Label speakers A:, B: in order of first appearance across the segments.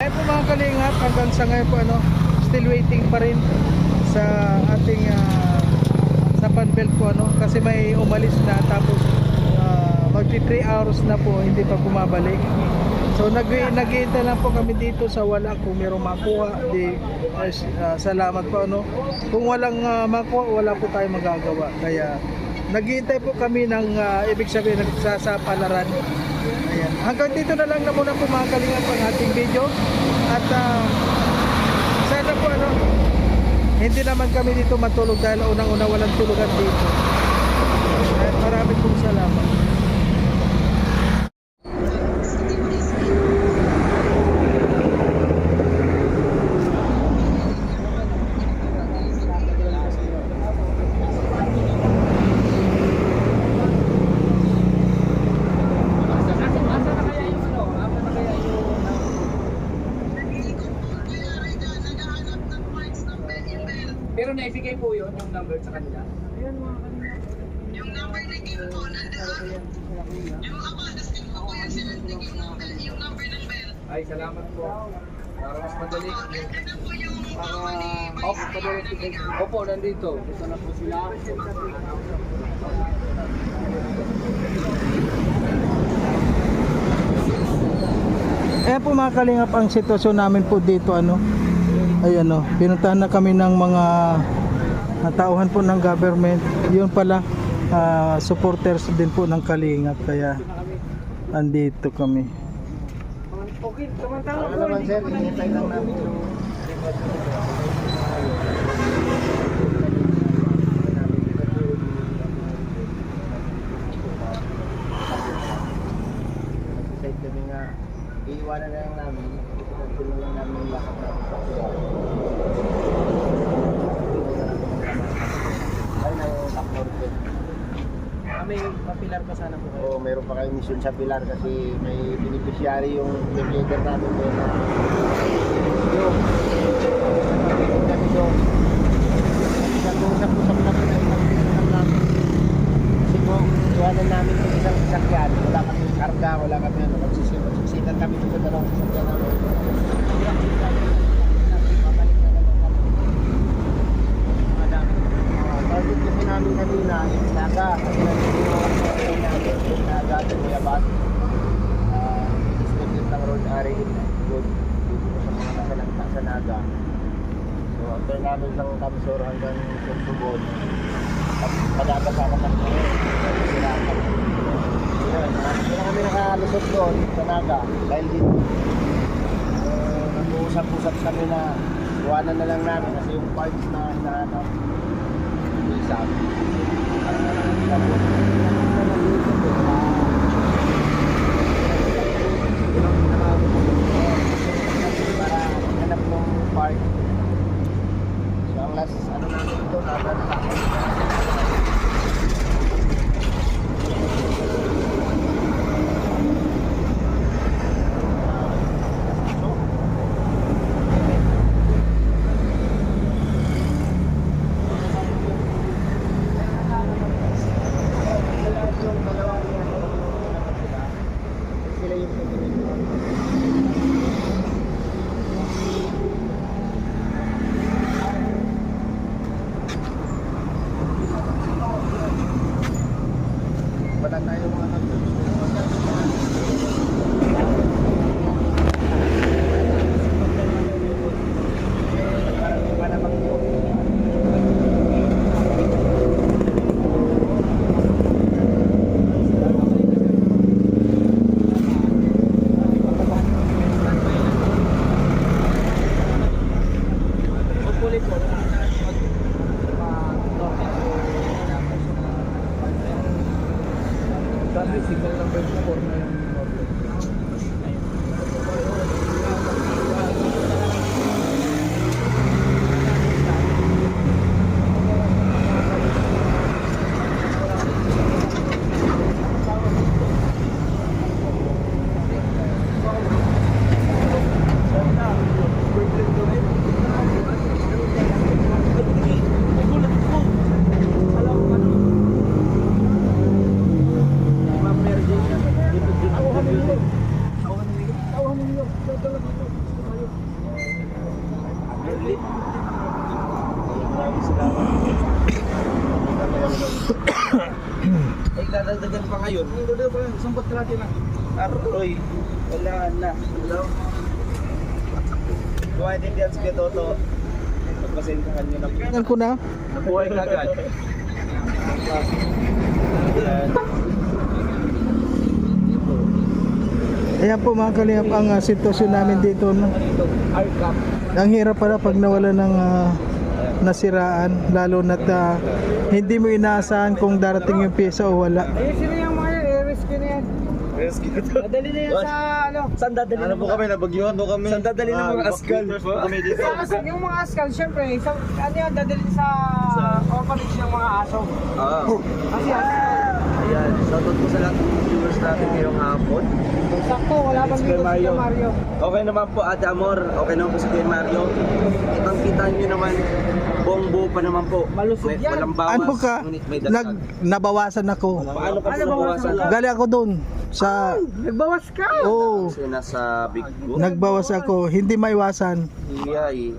A: Ayun po mga kalingap, hanggang sa ngayon po ano, still waiting pa rin sa ating ah, sa panbelt po ano, kasi may umalis na tapos uh, magti 3 hours na po, hindi pa bumabalik. So nag naghihintay lang po kami dito sa wala kung merong makuha, di ah, salamat po ano. Kung walang ah, makuha, wala po tayong magagawa. Kaya naghihintay po kami ng ah, ibig sabihin nagsasapalaran. Hanggang dito na lang na muna po mga kalingap ang ating video. At ah, sana po ano, hindi naman kami dito matulog dahil unang-una walang tulugan dito. At maraming pong salamat.
B: Pero naibigay po yun, yung number sa kanila.
C: Yung number na game po, nandoon. Yung ako, nasting ko po yung sinundig yung number, yung number ng bell.
B: Ay, salamat po. Para mas madali. Para,
C: ni
B: opo, madali. Opo, nandito. Dito na po sila.
A: Ayan po mga kalingap ang sitwasyon namin po dito ano. Ayan o, pinuntahan na kami ng mga uh, tauhan po ng government. Yun pala, ah, supporters din po ng kalingap. Kaya andito kami.
B: Okay, samantala
D: Ano naman sir, hinihintay lang namin yung Decide kami nga, iiwanan na lang namin, ipinagpilo lang namin yung lakad namin sa sila. Ay, may takbo rin.
B: May papilar pa sana po kayo.
D: Oo, meron pa kayong mission sa Pilar kasi may beneficiary yung leader namin doon na yung kami doon. Nag-usap-usap kami na ilang namin. Kasi kung iwanan namin yung isang sasakyan, wala kami karga, wala kami ano, magsisipan, magsisipan kami doon sa dalawang sasakyan namin. Ah, Target kasi namin kanina, yung naga, kasi nandito yung mga sasakyan namin, yung naga, yung mayabas. Ah, Distributed ng road area good dito sa mga nakalagta sa naga. So, after namin ng Kamsor hanggang Surbubon, padaga sa mga sirakan. Yun, hindi na kami nakalusot doon sa naga dahil dito. So, nag-uusap-usap kami na iwanan na lang namin kasi yung parts na hinahanap hindi sa amin. Parang para hanap ng part. So ang last ano namin ito, nabanta. Sila
A: Tingnan ko na.
E: Nabuhay ka agad.
A: Ayan po mga kalingap ang ah, sitwasyon namin dito. No? Ang hirap pala pag nawala ng ah, nasiraan lalo na hindi mo inaasahan kung darating yung pyesa o wala.
F: Eh, sino yung mga yan? I-rescue na yan.
E: Rescue to.
F: Madali na yan sa ano.
E: Saan dadali ano po kami? Nabagyuhan po kami. Saan dadali ng mga askal? Kami dito.
F: Sa as- yung mga askal, syempre, sa, ano yan, dadali sa, orphanage ng mga aso.
E: Ah.
F: Kasi askal.
E: Ayan, shoutout po sa lahat ng viewers natin ngayong hapon.
F: Sakto, wala bang
E: Kuya
F: dito si
E: Mario.
F: Mario.
E: Okay naman po Ate Amor, okay naman po si Kuya Mario. Kitang kita nyo naman, buong buo pa naman po.
F: Malusog
E: May-
F: yan.
E: Walang bawas,
A: Ano ka?
E: ngunit may
A: Nag, nabawasan ako.
E: Paano ka
F: Ano
E: nabawasan?
A: Gali ako doon sa
F: Nagbawas ka.
A: oh,
E: Kasi nasa Big Book.
A: nagbawas ako, hindi maiwasan.
E: Iyay.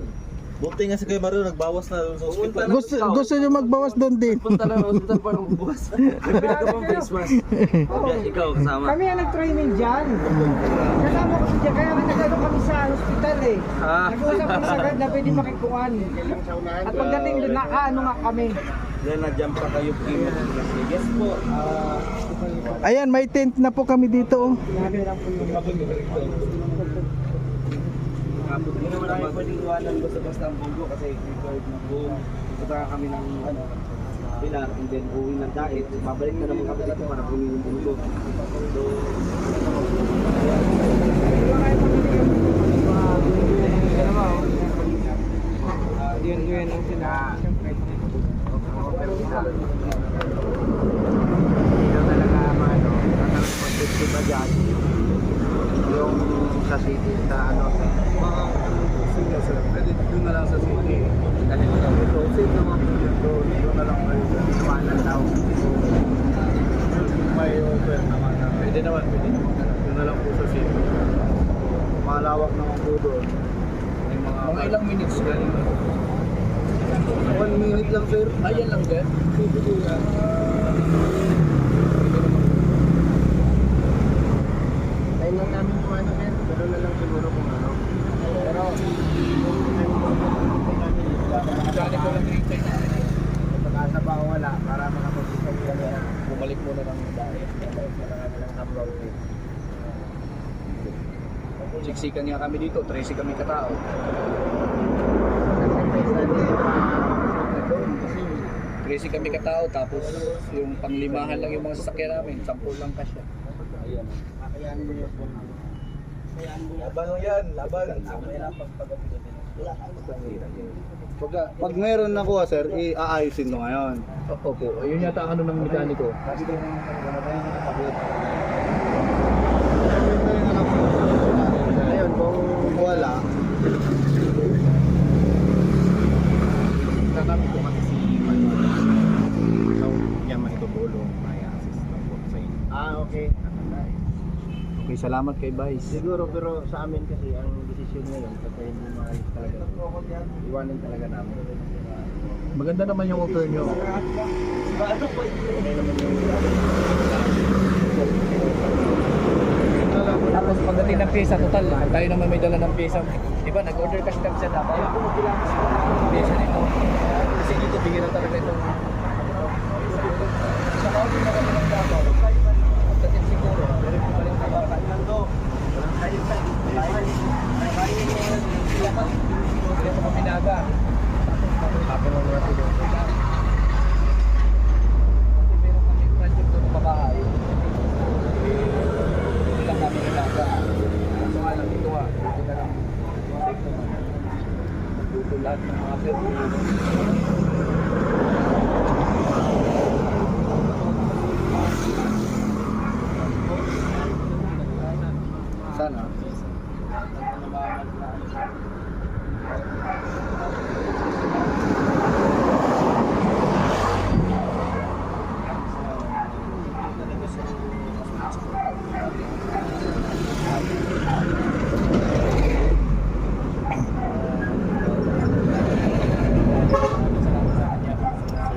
D: Buti nga si Kuya Mario nagbawas na doon sa ospital.
A: Gusto gusto niyo magbawas doon din.
E: Punta lang sa hospital para magbukas. Bibili ka pang face mask. Ikaw kasama.
F: Kami ang nag-training dyan. Kasama ko si Jack, kaya nagkano kami sa hospital eh.
E: Ah.
F: Nag-uusap kami sa agad na pwede makikuhan. At pagdating doon, nakaano nga kami.
E: Then na-jump pa kayo Kim. Yes po. ah,
A: Ayan, may tent na po kami dito. oh.
E: Hindi naman namin pwedeng iwanan basta-basta ang bunggo kasi required ng boom. Punta ka kami ng ano, pilar and then uwi ng diet. Babalik na naman kami dito para kunin yung bunggo. So,
F: Yun, yun ang sila. Siyempre.
E: Hindi na talaga ano, tatang pag-festival ba dyan? Yung sa city, sa ano, sa mga sige sir, pwede doon na lang sa city. Dahil na lang ito, safe naman po yun doon, doon na lang kayo sa iwanan daw.
D: May offer naman na pwede naman, pwede. Doon na lang po sa city.
E: Malawak naman po doon.
D: Mga...
E: Mga ilang minutes galing
D: One minute lang sir.
E: Ayan lang din.
D: Tayo lang namin kung ano sir. Pero na lang siguro kung ano. Pero...
E: Gani ko lang rin tayo.
D: Pag-asa ba o wala para makapag-isip kami na
E: Bumalik muna ng diet.
D: balik na kami ng upload.
E: Siksikan nga kami dito, 13 kami katao. Crazy kami katao, tapos yung panglimahan lang yung mga sasakyan namin, 10 lang kasya.
D: Kakayanin mo yun. Laban mo yan, laban. Pag, pag meron nakuha sir, i-aayusin mo ngayon.
E: Opo, ayun yata ano ng mekaniko.
D: Ngayon, kung wala, kami po kasi si Manuel. So, yan man itutulong, may assist lang po sa inyo.
E: Ah, okay.
D: Okay, salamat kay Vice.
E: Siguro, pero sa amin kasi ang desisyon ngayon, pagka hindi maayos talaga, iwanan talaga namin.
D: Maganda naman yung offer nyo.
E: Ano naman yung
F: Tapos pagdating ng pyesa, total, tayo naman may dala ng pyesa. Di ba, nag-order kasi kami sa Davao. Pyesa nito. Kasi dito, bigyan talaga itong... Sa order na kami ng Davao. Pagdating siguro, meron pa rin tayo. Dito kami naga. Happy mo mga tuloy. Kasi meron kami project doon sa bahay. Hindi lang namin nalaga. Kaso nga lang ito ah. Ito na lang. Safe naman. Dito lahat ng mga service.
D: Sana.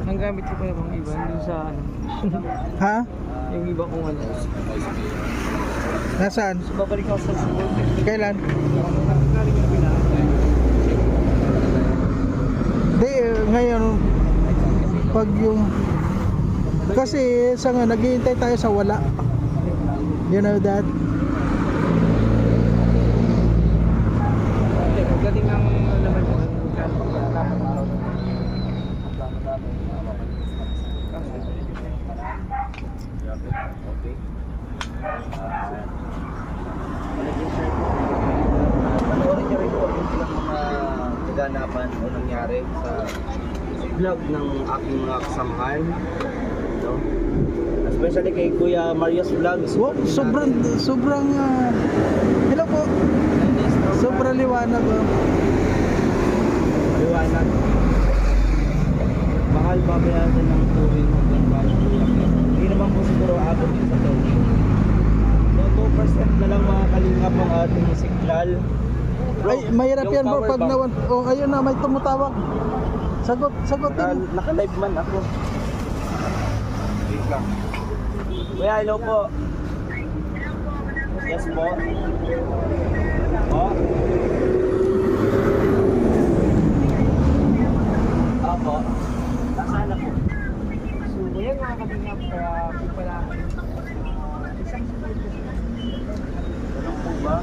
F: Ang gamit ko pala bang iba dun sa ano?
A: Ha?
D: yung iba kung ano.
A: Nasaan?
D: Babalik ako sa school.
A: Kailan? Di, ngayon, pag yung... Kasi sa nga, naghihintay tayo sa wala. You know that?
D: Magaling ang naman yung dapat araw.
B: Okay.
D: Panoorin niyo rin po yung ilang mga kaganapan o nangyari sa vlog ng aking mga kasamahan. No? Especially kay Kuya Marius Vlogs.
A: Wow, sobrang, sobrang... ah, hello po. Sobrang liwanag. Oh.
D: Liwanag. Mahal babayaran ng tuwing hanggang bago. Hindi naman po siguro abot din sa tuwing. So 2% na lang mga kalingap ang ating signal.
A: Ay, mahirap yan bro pag nawan... Oh, ayun na, may tumutawag. Sagot, sagutin.
D: Naka- Naka-live man ako.
B: Wait lang.
D: Kuya, hello po. Yes po. Opo. Nasaan ako?
F: So, yan mga kalingap, kaya kung pala, isang segundo
D: Ano po ba?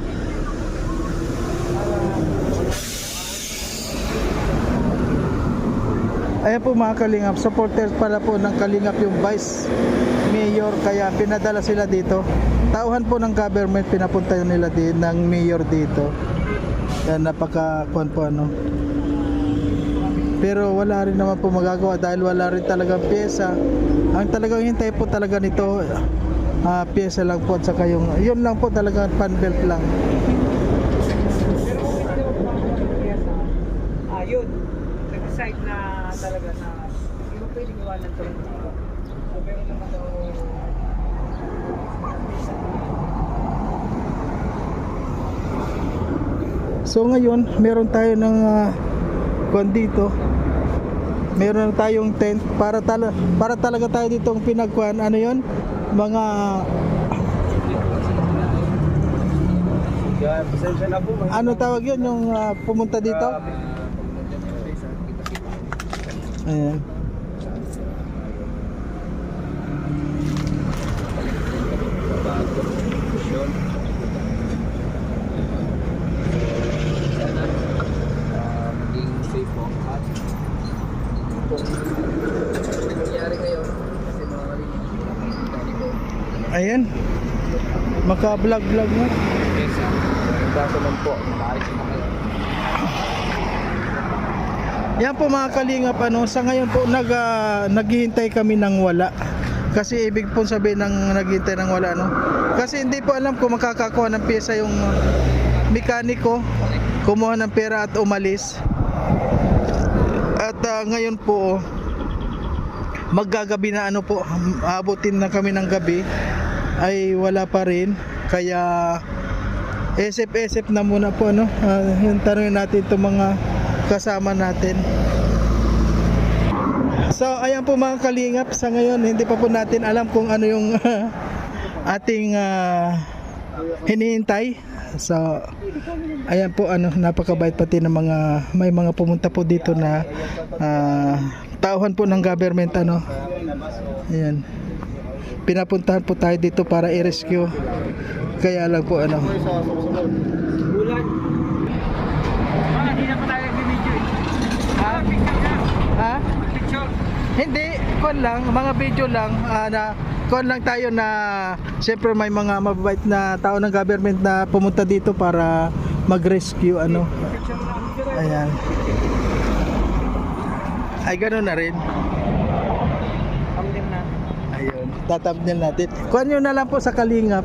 A: Ayan po mga kalingap, supporters pala po ng kalingap yung vice mayor kaya pinadala sila dito. Tauhan po ng government pinapunta nila din ng mayor dito. Yan napaka kuan po ano. Pero wala rin naman po magagawa dahil wala rin talagang pyesa. Ang talagang hintay po talaga nito ah pyesa lang po at saka yung yun lang po talaga pan belt lang.
F: Pero kung hindi naman po ako ng piyesa, ah, yun, nag-decide na talaga na hindi mo pwedeng iwanan to rin. So, meron naman daw
A: So ngayon, meron tayo ng uh, dito. Meron tayong tent para tala para talaga tayo ditong pinagkuan ano 'yon? Mga ano tawag 'yon yung ah, pumunta dito? Ayan.
B: Yun. Sana ah, maging safe po ang lahat. Kung nangyari kayo, kasi mga kalimutan ko lang yung dali ko.
A: Ayan. Maka-vlog-vlog mo.
B: Yes, ah. Yung kaso lang po, maaari na kayo.
A: Yan po mga kalingap ano, sa ngayon po nag ah, naghihintay kami ng wala. Kasi ibig po sabihin ng naghihintay ng wala no. Kasi hindi po alam kung makakakuha ng pyesa yung mekaniko, kumuha ng pera at umalis. At ah, ngayon po maggagabi na ano po, aabutin na kami ng gabi ay wala pa rin. Kaya SF-SF na muna po ano. Ah, yung tanongin natin itong mga kasama natin. So ayan po mga kalingap sa ngayon hindi pa po natin alam kung ano yung ating ah, hinihintay. So ayan po ano napakabait pati ng mga may mga pumunta po dito na ah, tauhan po ng government ano. Ayan. Pinapuntahan po tayo dito para i-rescue. Kaya lang po ano.
F: bulan. Ah, hindi na pa tayo nag-video eh. Ah, picture na.
A: Ha?
F: Picture.
A: Hindi, kon lang, mga video lang ah, na kon lang tayo na siyempre may mga mababait na tao ng government na pumunta dito para mag-rescue ano. Ayan. Ay ganoon na rin. Ayun, tatapnil natin. Kuha nyo na lang po sa kalingap.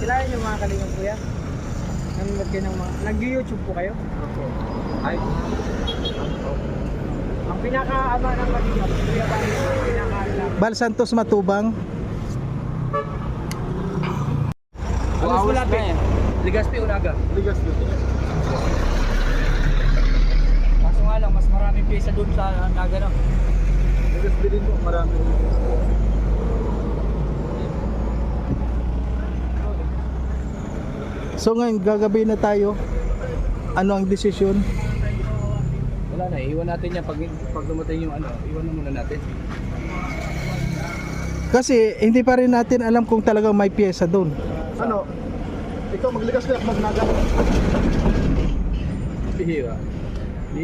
F: Kilala niyo mga kalingap kuya? Nanonood kayo ng mga... Nag-YouTube po kayo?
B: Ay,
F: Ang Pinaka-ama ng Maligap, Kuya Bal, pinaka-ama.
A: Bal Santos Matubang.
F: Ano sulat eh?
B: Ligaspi Unaga. Ligaspi.
F: Kaso nga lang, mas maraming pesa doon sa Naga no.
D: Ligaspi din po, marami.
A: So ngayon, gagabi na tayo. Ano ang desisyon?
B: Wala na, iwan natin yan. Pag, pag dumating yung ano, iwan na muna natin.
A: Kasi hindi pa rin natin alam kung talagang may pyesa doon.
E: Ano? Ikaw magligas ka magnaga.
B: Bihira.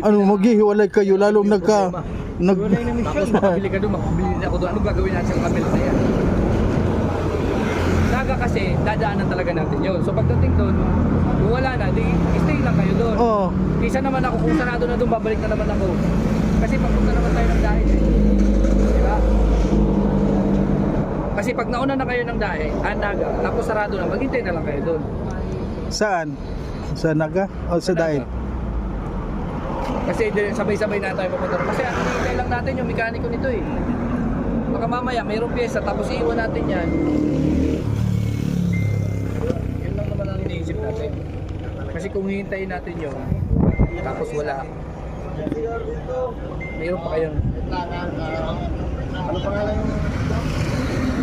A: Ano maghihiwalay kayo lalong nagka nag
B: Tapos makabili ka doon, makabili na ako doon. Ano gagawin natin sa kabila na yan? Naga kasi, dadaanan talaga natin yun. So pagdating doon, kung wala na, di, stay lang kayo doon.
A: Oh,
B: Kisa naman ako, kung sarado na doon, babalik na naman ako. Kasi pagpunta naman tayo ng dahil eh. Di ba? Kasi pag nauna na kayo ng dahil, ah, naga, tapos sarado na, maghintay na lang kayo doon.
A: saan? Sa Naga o sa Daet?
B: Kasi di- sabay-sabay na tayo papunta. Kasi ang hinihintay lang natin yung mekaniko nito eh. Baka mamaya mayroong pyesa tapos iiwan natin yan. Natin. Kasi kung hihintayin natin yun, tapos wala, mayroon pa kayong
E: Ano pangalan yung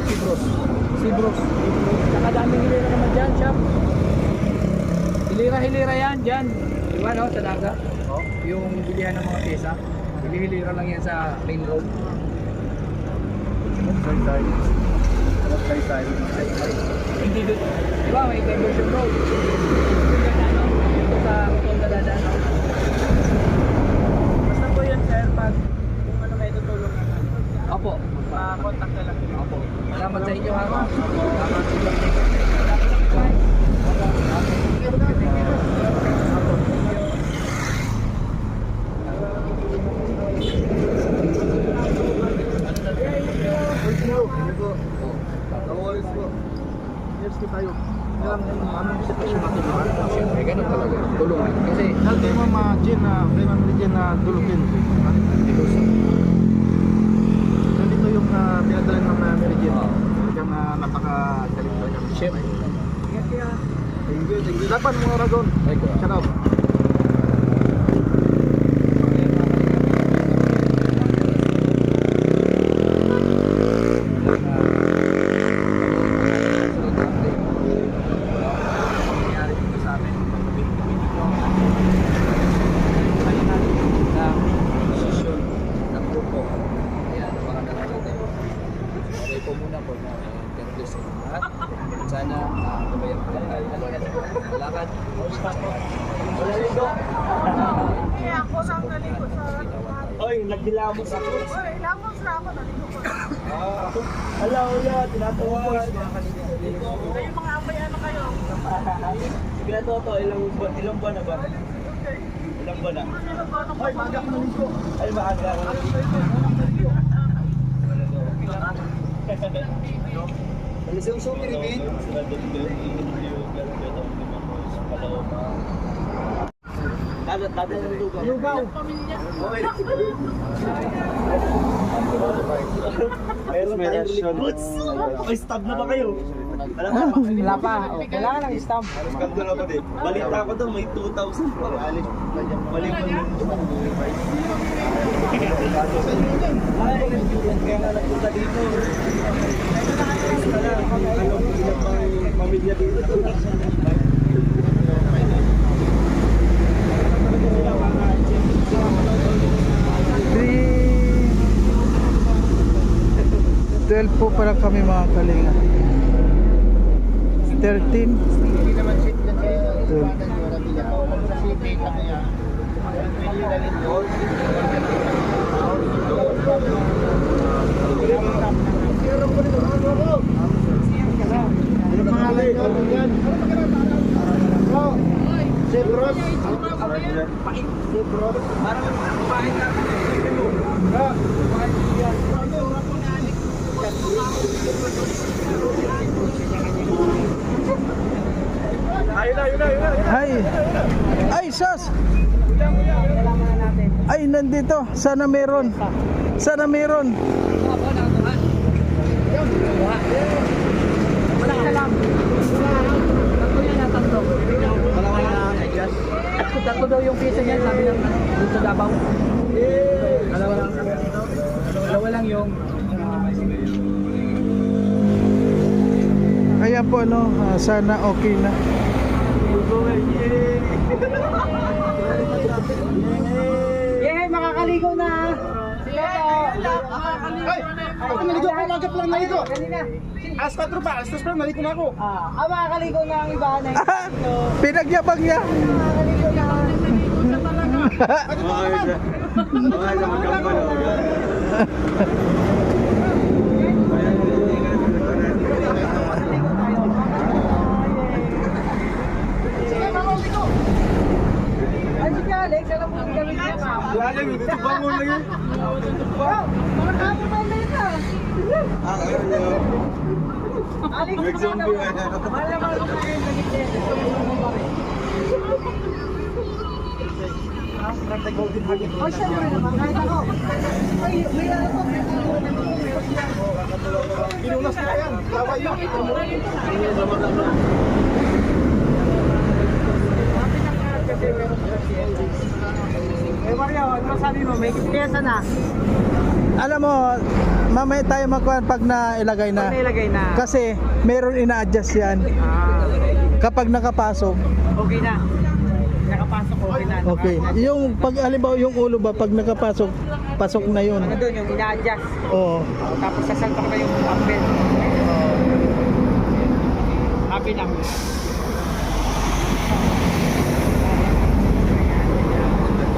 B: Sibros. Sibros. Nakadaming hilira naman dyan, shop. Hilira-hilira yan, dyan. Di ba, no, sa daga? Oh. Yung bilihan ng mga pyesa. Hilira lang yan sa main road.
E: Side side. Side side.
B: May diversion road.
E: Ko?
C: Maga ko naligo.
F: Ay, maaga ako.
E: Alisang sumi rin,
F: Dadat, dadat ng lugaw. Lugaw. Meron tayong relief goods. May stab na ba kayo? Wala pa.
A: Wala pa. Oh, kailangan ng stamp.
F: Stab na din? Balita ko daw may 2,000 pa. Mali pa yun. Ay, kaya nga nagpunta dito. Ano, pamilya dito.
A: Three... 12 po pala kami mga kalinga. 13.
D: Hindi naman sit yan sa
A: Twelve.
D: iwanan nyo na bilang. Kasi pay kami yan. Pwede na rin doon. Ano pangalan nyo? Yan. Oh, Zebros. Zebros.
A: Ay! Ay, sas! Ay, nandito. Sana meron. Sana meron.
B: Tatlo daw yung pizza niyan, sabi ng dun sa Davao. Dalawa lang. Dalawa lang yung
A: Kaya po ano, ah, sana okay na.
F: Yeah, makakaligo na. Sige
D: Ay! Ako naligo ako, umaga pa lang naligo.
F: Kanina.
D: Alas 4 pa, alas 2 pa lang naligo na ako.
F: Ah, ah, makakaligo na ang iba na.
A: Pinagyabang niya.
F: Makakaligo na.
D: Ano ba naman? Sige, mga ligo.
F: Ay, sige Alex, alam mo ang gamit niya.
D: Wala lang, ito bangon lang yun.
F: Wow, mga kamo pa ulit ah. Alex,
D: Nag-zombie eh.
F: Mahal na mahal ko pa yung gamit niya. Gusto mo naman pa rin. Oh, syempre naman, kahit ako. Ay, may may ano ko.
D: Pinunas na yan. Laway yun.
F: Eh, Mario, ano masabi mo? May kesa na.
A: Alam mo, mamaya tayo magkuhan pag nailagay na.
F: Pag nailagay na.
A: Kasi meron ina-adjust yan.
F: Ah,
A: Kapag nakapasok,
F: okay na. Nakapasok, okay na.
A: okay. Yung pag halimbawa yung ulo ba pag nakapasok, pasok na yun.
F: Ano doon, yung ina-adjust.
A: Oo.
F: Tapos sasalpak na yung dumbbell. Happy na.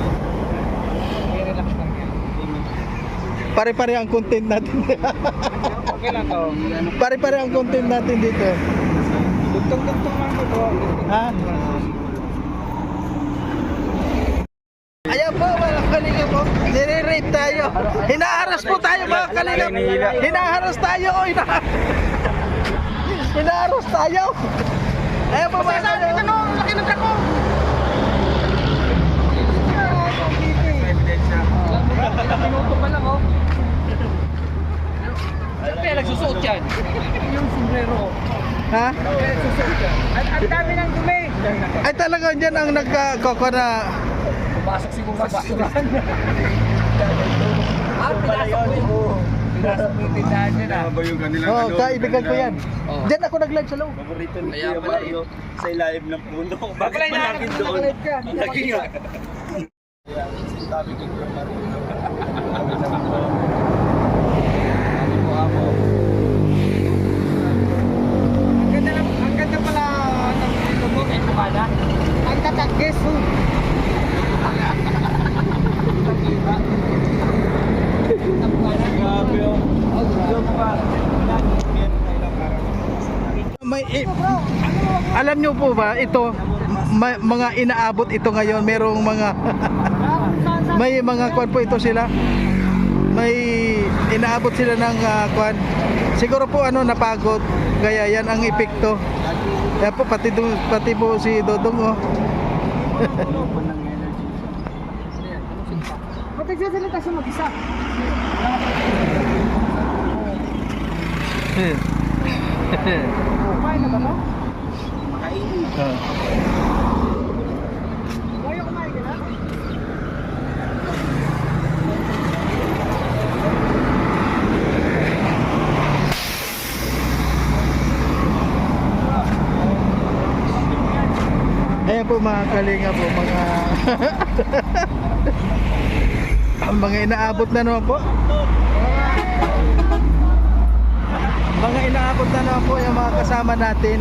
F: Okay, relax lang yan.
A: Pare-pare ang content natin.
F: Okay lang to.
A: Pare-pare ang content natin dito.
F: Dugtong-dugtong lang ito.
A: Ha? Ayan po mga kalinga po. Nire-rape tayo. Hinaharas po tayo mga kalinga. Hinaharas tayo. O, hina Hinaharas tayo. Ayan po mga kalinga. Ano? Laki ng trako.
F: Ilang minuto pa lang oh. Ano kaya nagsusuot yan? Yung sombrero.
A: Ha?
F: Kaya nagsusuot yan. Ang, ang dami ng dumi.
A: Ay talaga dyan ang nagkakoko na
F: Pasok siguro sa basurahan. ah, pinasok mo. Pinasok mo yung tindahan niya na.
E: ba yung kanilang
A: Oh,
E: ano,
A: kaibigan ko yan.
B: Oh.
A: Diyan ako nag-live sa loob.
E: Paborito ni
B: Kaya
E: Kuya
B: pala
E: Mario sa ilalim ng puno. Bakit
F: Wala
E: ba lagi doon?
F: nakalive ka.
E: Lagi nga.
F: Ang
A: May i- Alam niyo po ba ito ma- mga inaabot ito ngayon. Merong mga may mga kwan po ito sila may inaabot sila ng ah, kwan siguro po ano napagod kaya yan ang epekto kaya po pati, do- pati po si Dodong oh
F: Ba't nagsasalita siya mag-isa? Kumain na ba to?
A: Ah.
F: Kaya kumain ka na?
A: Ayan po mga kalinga po, mga ang mga inaabot na naman po. Mga inaabot na naman po yung mga kasama natin.